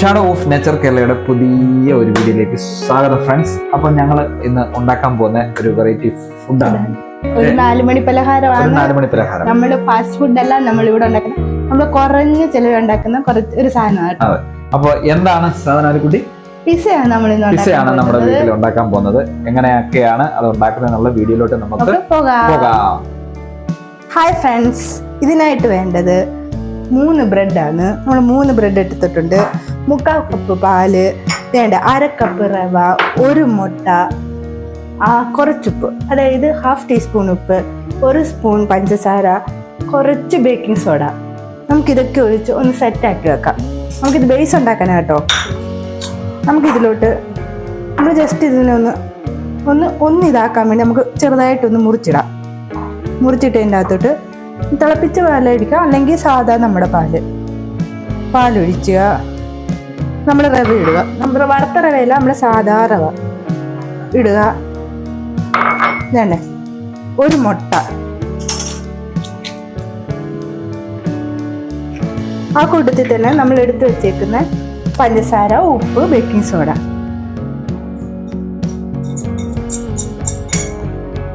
Shadow of nature കേരളയുടെ പുതിയ ഒരു വീഡിയോയിലേക്ക് സ്വാഗതം ഫ്രണ്ട്സ് അപ്പൊ ഞങ്ങൾ ഇന്ന് ഉണ്ടാക്കാൻ പോകുന്ന ഒരു വെറൈറ്റി ഫുഡാണ് ഒരു നാലുമണി പലഹാരമാണ്. നാലുമണി പലഹാരം. നമ്മൾ ഫാസ്റ്റ് ഫുഡ് അല്ല നമ്മൾ ഇവിടെ ഉണ്ടാക്കുന്നത് നമ്മൾ കുറഞ്ഞ ചെലവ് ഉണ്ടാക്കുന്ന കുറച്ച് ഒരു സാധനമാണ് അപ്പൊ എന്താണ് സാധനാലിക്കുട്ടി പിസയാണ് നമ്മൾ പിസയാണ് നമ്മുടെ വീട്ടിൽ ഉണ്ടാക്കാൻ പോകുന്നത്. എങ്ങനെയൊക്കെയാണ് അത് ഉണ്ടാക്കുന്നത് എന്നുള്ള വീഡിയോയിലോട്ട് നമുക്ക് പോകാം. ഹായ് ഫ്രണ്ട്സ് ഇതിനായിട്ട് വേണ്ടത് മൂന്ന് ബ്രെഡാണ് നമ്മൾ മൂന്ന് ബ്രെഡ് എടുത്തിട്ടുണ്ട്. മുക്കാൽ കപ്പ് പാൽ വേണ്ട അരക്കപ്പ് കപ്പ് റവ ഒരു മുട്ട കുറച്ചുപ്പ് അതായത് ഹാഫ് ടീസ്പൂൺ ഉപ്പ് ഒരു സ്പൂൺ പഞ്ചസാര കുറച്ച് ബേക്കിംഗ് സോഡ നമുക്കിതൊക്കെ ഒഴിച്ച് ഒന്ന് സെറ്റാക്കി വെക്കാം. നമുക്കിത് ബേസ് ഉണ്ടാക്കാനാ കേട്ടോ. നമുക്കിതിലോട്ട് നമ്മൾ ജസ്റ്റ് ഇതിനെ ഒന്ന് ഒന്ന് ഒന്ന് ഇതാക്കാൻ വേണ്ടി നമുക്ക് ചെറുതായിട്ടൊന്ന് മുറിച്ചിടാം. മുറിച്ചിട്ട് അതിന്റെ അകത്തോട്ട് തിളപ്പിച്ച പാലടിക്കുക അല്ലെങ്കിൽ സാധാ നമ്മുടെ പാൽ. പാലൊഴിക്കുക നമ്മൾ റവ ഇടുക. നമ്മൾ വറുത്ത റവയല്ല നമ്മൾ സാധാ റവ ഇടുക. വേണ്ടേ ഒരു മുട്ട. ആ കൂട്ടത്തിൽ തന്നെ നമ്മൾ എടുത്തു വെച്ചേക്കുന്ന പഞ്ചസാര ഉപ്പ് ബേക്കിംഗ് സോഡ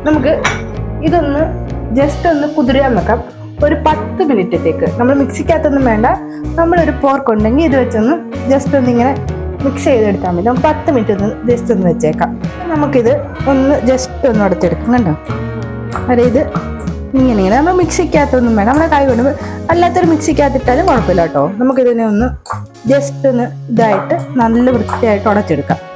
നമുക്ക് ഇതൊന്ന് ജസ്റ്റ് ഒന്ന് കുതിരാൻ വെക്കാം. ഒരു പത്ത് മിനിറ്റത്തേക്ക്. നമ്മൾ മിക്സിക്കകത്തൊന്നും വേണ്ട. നമ്മളൊരു പോർക്ക് ഉണ്ടെങ്കിൽ ഇത് വെച്ചൊന്ന് ജസ്റ്റ് ഒന്ന് ഇങ്ങനെ മിക്സ് ചെയ്തെടുത്താൽ മതി. നമുക്ക് പത്ത് മിനിറ്റ് ഒന്ന് ജസ്റ്റ് ഒന്ന് വെച്ചേക്കാം. നമുക്കിത് ഒന്ന് ജസ്റ്റ് ഒന്ന് ഉടച്ചെടുക്കാം. കണ്ടോ? അതെ ഇത് ഇങ്ങനെ ഇങ്ങനെ. നമ്മൾ മിക്സിക്കകത്തൊന്നും വേണം നമ്മുടെ കൈ കൊണ്ട് അല്ലാത്തൊരു മിക്സിക്കകത്തിട്ടാലും കുഴപ്പമില്ല കേട്ടോ. നമുക്കിതിനെ ഒന്ന് ജസ്റ്റ് ഒന്ന് ഇതായിട്ട് നല്ല വൃത്തിയായിട്ട് ഉടച്ചെടുക്കാം.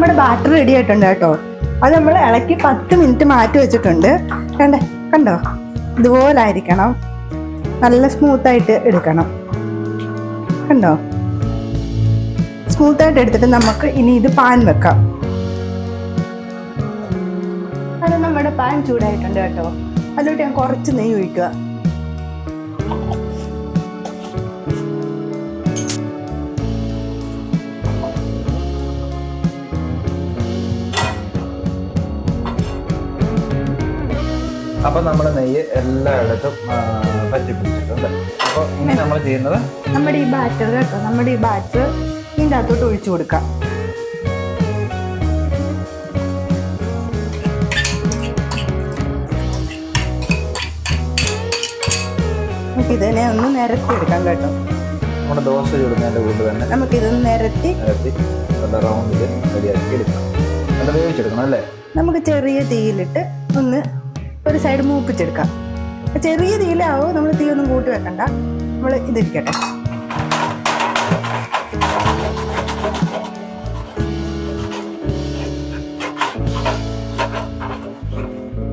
നമ്മുടെ ബാറ്റർ റെഡി ആയിട്ടുണ്ട് കേട്ടോ. അത് നമ്മൾ ഇളക്കി പത്ത് മിനിറ്റ് മാറ്റി വെച്ചിട്ടുണ്ട്. കണ്ടേ? കണ്ടോ? ഇതുപോലെ ആയിരിക്കണം നല്ല സ്മൂത്ത് ആയിട്ട് എടുക്കണം. കണ്ടോ? സ്മൂത്തായിട്ട് എടുത്തിട്ട് നമുക്ക് ഇനി ഇത് പാൻ വെക്കാം. അത് നമ്മുടെ പാൻ ചൂടായിട്ടുണ്ട് കേട്ടോ. അതിലോട്ട് ഞാൻ കുറച്ച് നെയ്യ് ഒഴിക്കുക. അപ്പൊ നമ്മൾ നെയ്യ് എല്ലായിടത്തും പറ്റി പിടിച്ചിട്ടുണ്ട്. അപ്പൊ ഇനി നമ്മൾ ചെയ്യുന്നത് നമ്മുടെ ഈ ബാറ്റർ കേട്ടോ നമ്മുടെ ഈ ബാറ്റർ ഇതിന്റെ അകത്തോട്ട് ഒഴിച്ചു കൊടുക്കാം. നമുക്ക് ഇതിനെ ഒന്ന് നിരത്തി എടുക്കാം കേട്ടോ. നമ്മുടെ ദോശ ചൂടുന്നതിന്റെ കൂട്ട് തന്നെ നമുക്കിതൊന്ന് നിരത്തി നിരത്തി നല്ല റൗണ്ടിൽ റെഡിയാക്കി എടുക്കാം. നല്ല വേവിച്ചെടുക്കണം അല്ലേ? നമുക്ക് ചെറിയ തീയിലിട്ട് ഒന്ന് ഒരു സൈഡ് മൂപ്പിച്ചെടുക്കാം. ചെറിയ തീയിലാവും നമ്മൾ തീ ഒന്നും കൂട്ടി വെക്കണ്ട. നമ്മൾ ഇതിരിക്കട്ടെ.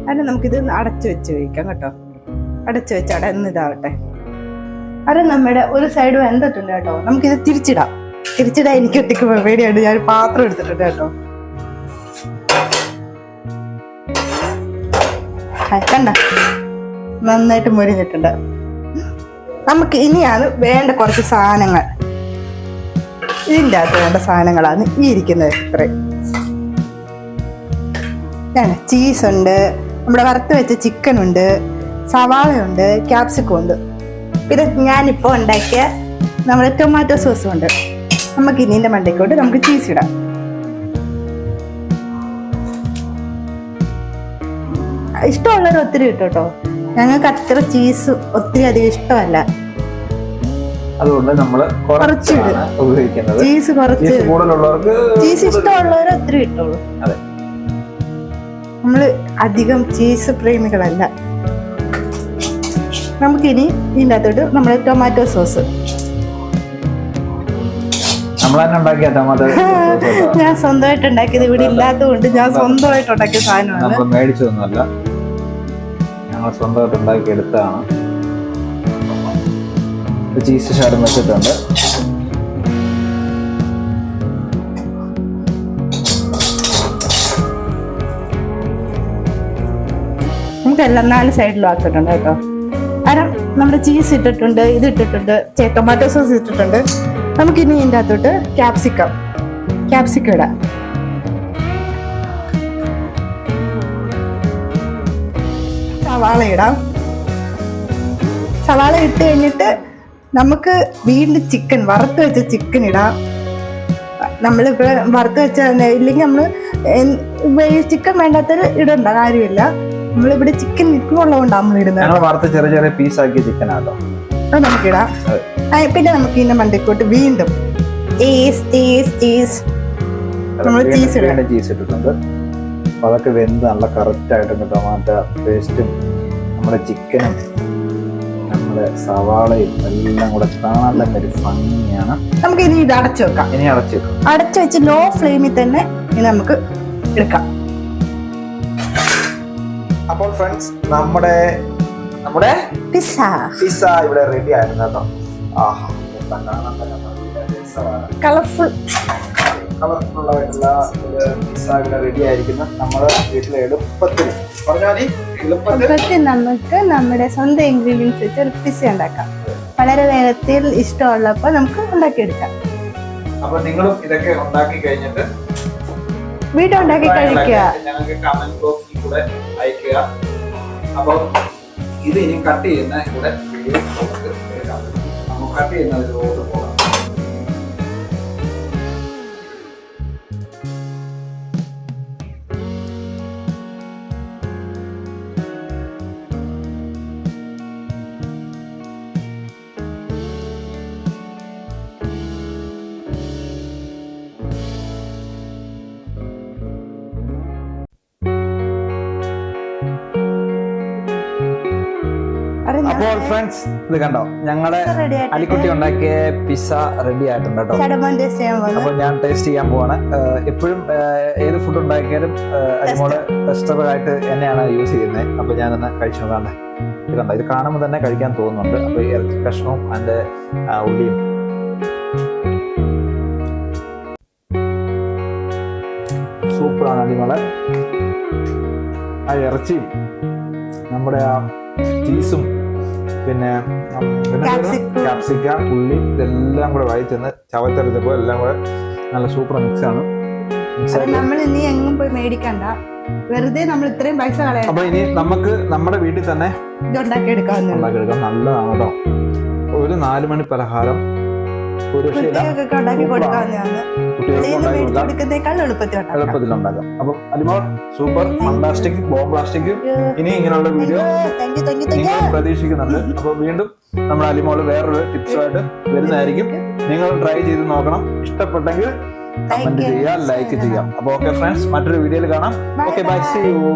അതിന് നമുക്കിത് അടച്ചു വെച്ച് കഴിക്കാം കേട്ടോ. അടച്ചു വെച്ച് അട ഇതാവട്ടെ. അത് നമ്മുടെ ഒരു സൈഡ് വെന്തിട്ടുണ്ട് കേട്ടോ. നമുക്കിത് തിരിച്ചിടാം. തിരിച്ചിടാൻ എനിക്ക് ഒറ്റയ്ക്ക് പേടിയാണ് ഞാൻ പാത്രം എടുത്തിട്ടുണ്ട് കേട്ടോ. കണ്ട? നന്നായിട്ട് മുരിഞ്ഞിട്ടുണ്ട്. നമുക്ക് ഇനിയാണ് വേണ്ട കുറച്ച് സാധനങ്ങൾ. ഇതിന്റെ അകത്ത് വേണ്ട സാധനങ്ങളാണ് ഈ ഇരിക്കുന്നത് ഇത്രയും. ചീസ് ഉണ്ട് നമ്മുടെ വറുത്ത് വെച്ച ചിക്കൻ ഉണ്ട് സവാളയുണ്ട് ക്യാപ്സിക്കം ഉണ്ട്. പിന്നെ ഞാനിപ്പോൾ ഉണ്ടാക്കിയ നമ്മുടെ ടൊമാറ്റോ സോസും ഉണ്ട്. നമുക്ക് ഇനിന്റെ മണ്ടയ്ക്കോട്ട് നമുക്ക് ചീസ് ഇടാം. ഇഷ്ടമുള്ളവർ ഒത്തിരി കിട്ടും കേട്ടോ. ഞങ്ങൾക്ക് അത്ര ചീസ് ഒത്തിരി അധികം ഇഷ്ടമല്ല. അതുകൊണ്ട് നമ്മൾ കുറച്ച് ഉപയോഗിക്കുന്നത്. ചീസ് കുറച്ച് കൂടുതലുള്ളവർക്ക് ചീസ് ഇഷ്ടമുള്ളവർ ഒത്തിരി കിട്ടുള്ളൂ. അതെ. നമ്മൾ അധികം ചീസ് പ്രേമികളല്ല. നമുക്കിനി ഇതിന്റെ അകത്തോട്ട് നമ്മൾ ടൊമാറ്റോ സോസ് നമ്മൾ ഞാൻ സ്വന്തമായിട്ട് ഉണ്ടാക്കിയത് ഇവിടെ ഇല്ലാത്തതുകൊണ്ട് ഞാൻ സ്വന്തമായിട്ട് ഉണ്ടാക്കിയ സാധനമാണ്. നമ്മൾ ഞങ്ങൾ സ്വന്തമായിട്ട് ഉണ്ടാക്കി എടുത്തതാണ്. ചീസ് ഷാഡ് വെച്ചിട്ടുണ്ട്. നമുക്ക് എല്ലാം നാല് സൈഡിലും ആക്കിയിട്ടുണ്ട് കേട്ടോ. കാരണം നമ്മുടെ ചീസ് ഇട്ടിട്ടുണ്ട് ഇത് ഇട്ടിട്ടുണ്ട് ടൊമാറ്റോ സോസ് ഇട്ടിട്ടുണ്ട്. നമുക്കിനി ഇതിന്റെ അകത്തോട്ട് ക്യാപ്സിക്കം ക്യാപ്സിക്കം ഇടാം. സവാള ഇടാം സവാള ഇട്ട് കഴിഞ്ഞിട്ട് നമുക്ക് വീണ്ടും ചിക്കൻ വറുത്ത് വെച്ച ചിക്കൻ ഇടാം. നമ്മളിപ്പോൾ വറുത്ത് വെച്ച ഇല്ലെങ്കിൽ നമ്മൾ ചിക്കൻ വേണ്ടാത്തൊരു ഇടണ്ട കാര്യമില്ല. നമ്മളിവിടെ ചിക്കൻ നിൽക്കുന്നുള്ളതുകൊണ്ടാണ് നമ്മൾ ഇടുന്നത്. വറുത്ത് ചെറിയ ചെറിയ പീസാക്കിയ ചിക്കൻ ആട്ടോ. അത് നമുക്കിടാം പിന്നെ നമുക്ക് ഇതിന്റെ മണ്ടിക്കോട്ട് വീണ്ടും ചീസ് ചീസ് ചീസ് നമ്മൾ cheese ഇടാം. ചീസ് ഇട്ടിട്ടുണ്ട്. അപ്പൊ അതൊക്കെ വെന്ത് നല്ല കറക്റ്റായിട്ടുണ്ട് ടൊമാറ്റ. പേസ്റ്റും നമ്മുടെ ചിക്കനും നമ്മുടെ സവാളയും എല്ലാം കൂടെ കാണാൻ തന്നെ ഒരു ഭംഗിയാണ്. നമുക്ക് ഇനി ഇത് അടച്ചു വെക്കാം. ഇനി അടച്ചു വെക്കാം. അടച്ചു വെച്ച് ലോ ഫ്ലെയിമിൽ തന്നെ ഇനി നമുക്ക് എടുക്കാം. അപ്പോൾ ഫ്രണ്ട്സ് നമ്മുടെ നമ്മുടെ പിസ്സ പിസ്സ ഇവിടെ റെഡി ആയിരുന്നു കേട്ടോ. ആഹാ കാണാൻ തന്നെ കളർഫുൾ കളർഫുൾ ആയിട്ടുള്ള ഒരു റെഡി ആയിരിക്കുന്ന. നമ്മുടെ വീട്ടിലെ എളുപ്പത്തിൽ പറഞ്ഞാൽ മതി. എളുപ്പത്തിൽ നമുക്ക് നമ്മുടെ സ്വന്തം ഇൻഗ്രീഡിയൻസ് വെച്ച് ഒരു പിസ്സ ഉണ്ടാക്കാം. വളരെ വേഗത്തിൽ ഇഷ്ടമുള്ളപ്പോൾ നമുക്ക് ഉണ്ടാക്കിയെടുക്കാം. അപ്പൊ നിങ്ങളും ഇതൊക്കെ ഉണ്ടാക്കി കഴിഞ്ഞിട്ട് വീട്ടിൽ ഉണ്ടാക്കി കഴിക്കുക. ഞങ്ങൾക്ക് കമന്റ് ബോക്സിൽ കൂടെ അയക്കുക അപ്പൊ ഇത് ഇനി കട്ട് ചെയ്യുന്ന കൂടെ വീഡിയോ നമുക്ക് കട്ട് ചെയ്യുന്നതിലോട്ട് അപ്പോൾ ഫ്രണ്ട്സ് ഇത് കണ്ടോ? ഞങ്ങളെ അലിക്കുട്ടി ഉണ്ടാക്കിയ പിസ്സ റെഡി ആയിട്ടുണ്ട് കേട്ടോ. ചടമോൻ ടേസ്റ്റ് ചെയ്യാൻ പോകുന്നു അപ്പൊ ഞാൻ ടേസ്റ്റ് ചെയ്യാൻ പോവാണ്. എപ്പോഴും ഏത് ഫുഡ് ഉണ്ടാക്കിയാലും അതിമോൾ ടെസ്റ്റബിൾ ടെസ്റ്ററായിട്ട് എന്നെയാണ് യൂസ് ചെയ്യുന്നത് അപ്പൊ ഞാനൊന്ന് കഴിച്ചു നോക്കാണ്ട്. ഇത് കണ്ടോ? ഇത് കാണുമ്പോൾ തന്നെ കഴിക്കാൻ തോന്നുന്നുണ്ട്. അപ്പൊ ഈ ഇറച്ചി കഷ്ണവും അതിന്റെ ഉള്ളിയും. സൂപ്പറാണ് അടിമളെ. ആ ഇറച്ചിയും നമ്മുടെ ആ ചീസും പിന്നെ. ക്യാപ്സിക്ക. ഉള്ളി ഇതെല്ലാം കൂടെ വായി ചെന്ന് ചവച്ചരച്ചപ്പോൾ എല്ലാം കൂടെ നല്ല സൂപ്പർ മിക്സ് ആണ്. നമ്മൾ ഇനി എങ്ങും പോയി മേടിക്കണ്ട. വെറുതെ നമ്മൾ ഇത്രയും പൈസ കളയാം അപ്പൊ ഇനി നമുക്ക് നമ്മുടെ വീട്ടിൽ തന്നെ ഉണ്ടാക്കിയെടുക്കാം. നല്ലതാണ് കേട്ടോ. ഒരു നാല് മണി പലഹാരം അപ്പം അലിമോൾ സൂപ്പർ ഫണ്ടാസ്റ്റിക് ബോംബ്ലാസ്റ്റിക് ഇനി ഇങ്ങനെയുള്ള വീഡിയോ നിങ്ങൾ പ്രതീക്ഷിക്കുന്നുണ്ട്. അപ്പൊ വീണ്ടും നമ്മുടെ അലിമോൾ വേറൊരു ടിപ്സുമായിട്ട് വരുന്നതായിരിക്കും. നിങ്ങൾ ട്രൈ ചെയ്ത് നോക്കണം. ഇഷ്ടപ്പെട്ടെങ്കിൽ കമന്റ് ചെയ്യാം ചെയ്യുക ലൈക്ക് ചെയ്യാം അപ്പൊ ഓക്കെ ഫ്രണ്ട്സ് മറ്റൊരു വീഡിയോയിൽ കാണാം. Okay bye. C U